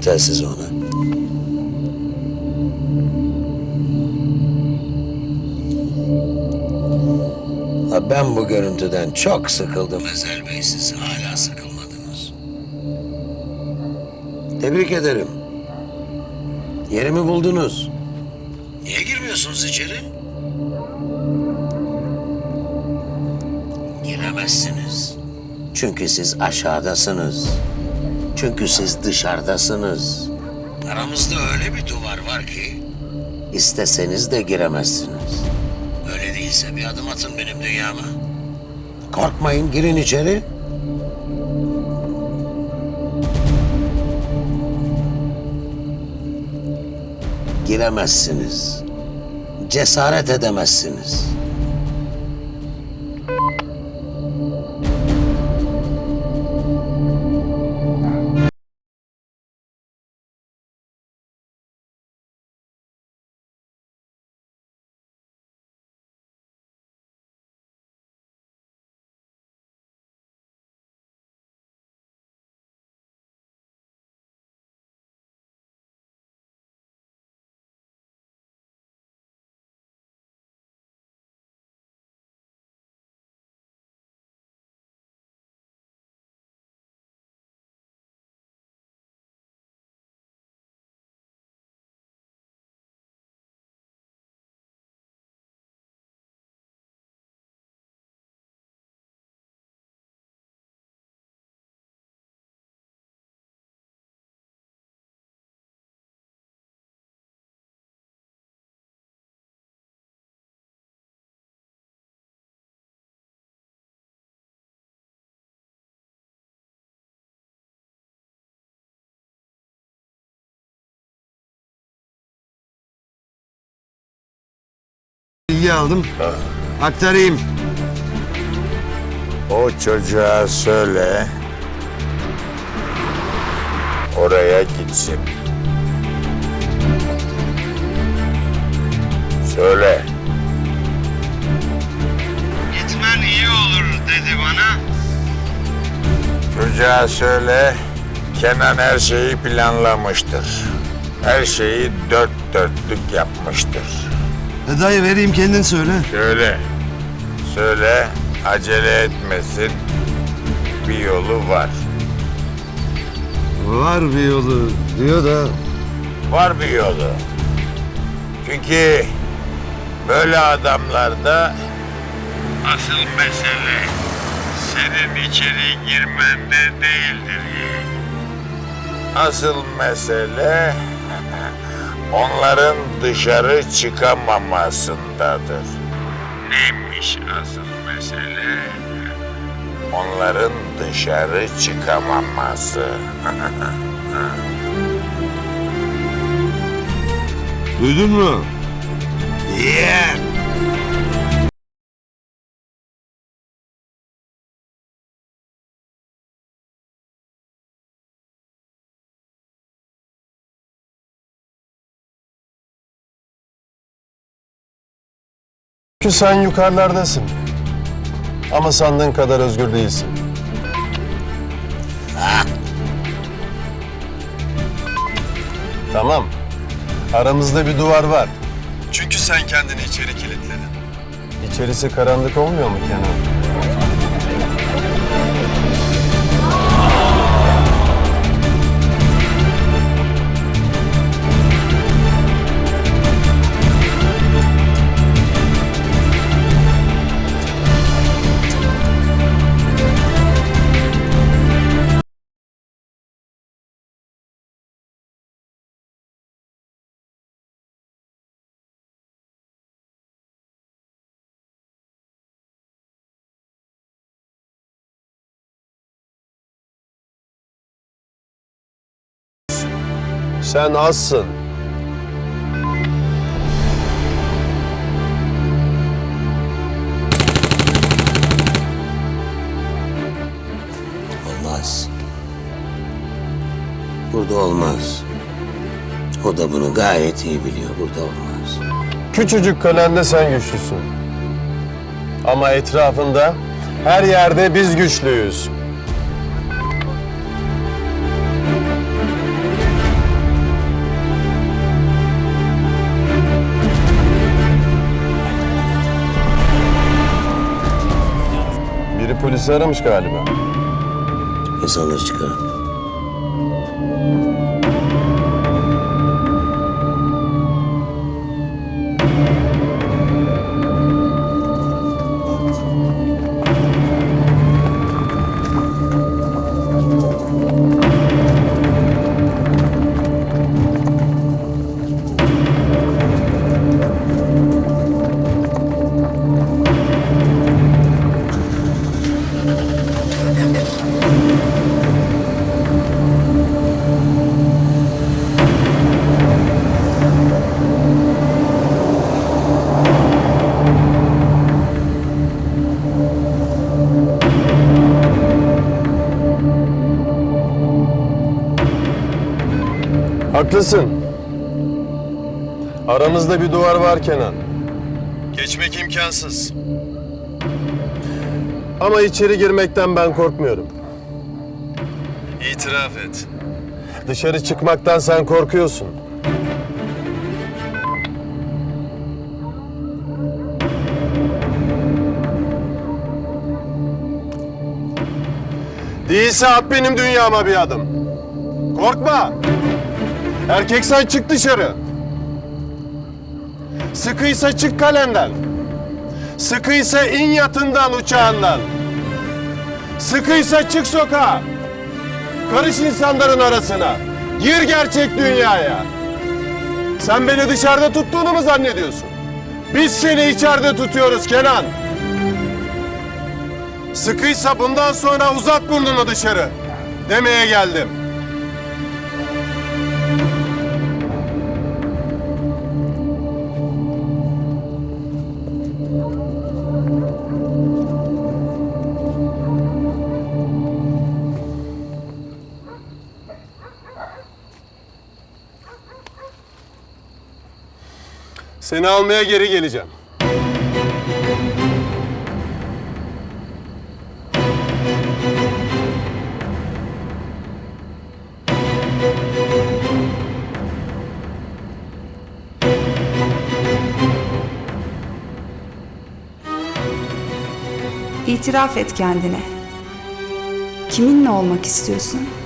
telsizi ona. Ha, ben bu görüntüden çok sıkıldım Ezel Bey. Siz hala sıkılmadınız. Tebrik ederim. Yerimi buldunuz. Niye girmiyorsunuz içeri? Giremezsiniz. Çünkü siz aşağıdasınız. Çünkü siz dışarıdasınız. Aramızda öyle bir duvar var ki isteseniz de giremezsiniz. Öyle değilse bir adım atın benim dünyama. Korkmayın girin içeri. Giremezsiniz. Cesaret edemezsiniz. Bilgi aldım. Aktarayım. O çocuğa söyle. Oraya gitsin. Söyle. Gitmen iyi olur dedi bana. Çocuğa söyle. Kenan her şeyi planlamıştır. Her şeyi dört dörtlük yapmıştır. E dayı vereyim kendin söyle. Söyle. Söyle. Acele etmesin. Bir yolu var. Var bir yolu diyor da Var bir yolu. Çünkü böyle adamlarda asıl mesele senin içeri girmende değildir. Asıl mesele onların dışarı çıkamamasındadır. Neymiş asıl mesele? Onların dışarı çıkamaması. duydun mu? Yeah. Çünkü sen yukarılardasın. Ama sandığın kadar özgür değilsin. Tamam. Aramızda bir duvar var. Çünkü sen kendini içeri kilitledin. İçerisi karanlık olmuyor mu Kenan? Sen azsın. Olmaz. Burada olmaz. O da bunu gayet iyi biliyor. Burada olmaz. Küçücük kalende sen güçlüsün. Ama etrafında her yerde biz güçlüyüz. Polisi aramış galiba. Biz alır Haklısın. Aramızda bir duvar var Kenan. Geçmek imkansız. Ama içeri girmekten ben korkmuyorum. İtiraf et. Dışarı çıkmaktan sen korkuyorsun. Değilse at benim dünyama bir adım. Korkma. Erkek sen çık dışarı. Sıkıysa çık kalenden. Sıkıysa in yatından uçağından. Sıkıysa çık sokağa. Karış insanların arasına. Gir gerçek dünyaya. Sen beni dışarıda tuttuğunu mu zannediyorsun? Biz seni içeride tutuyoruz Kenan. Sıkıysa bundan sonra uzat burnunu dışarı. Demeye geldim. Seni almaya geri geleceğim. İtiraf et kendine. Kiminle olmak istiyorsun?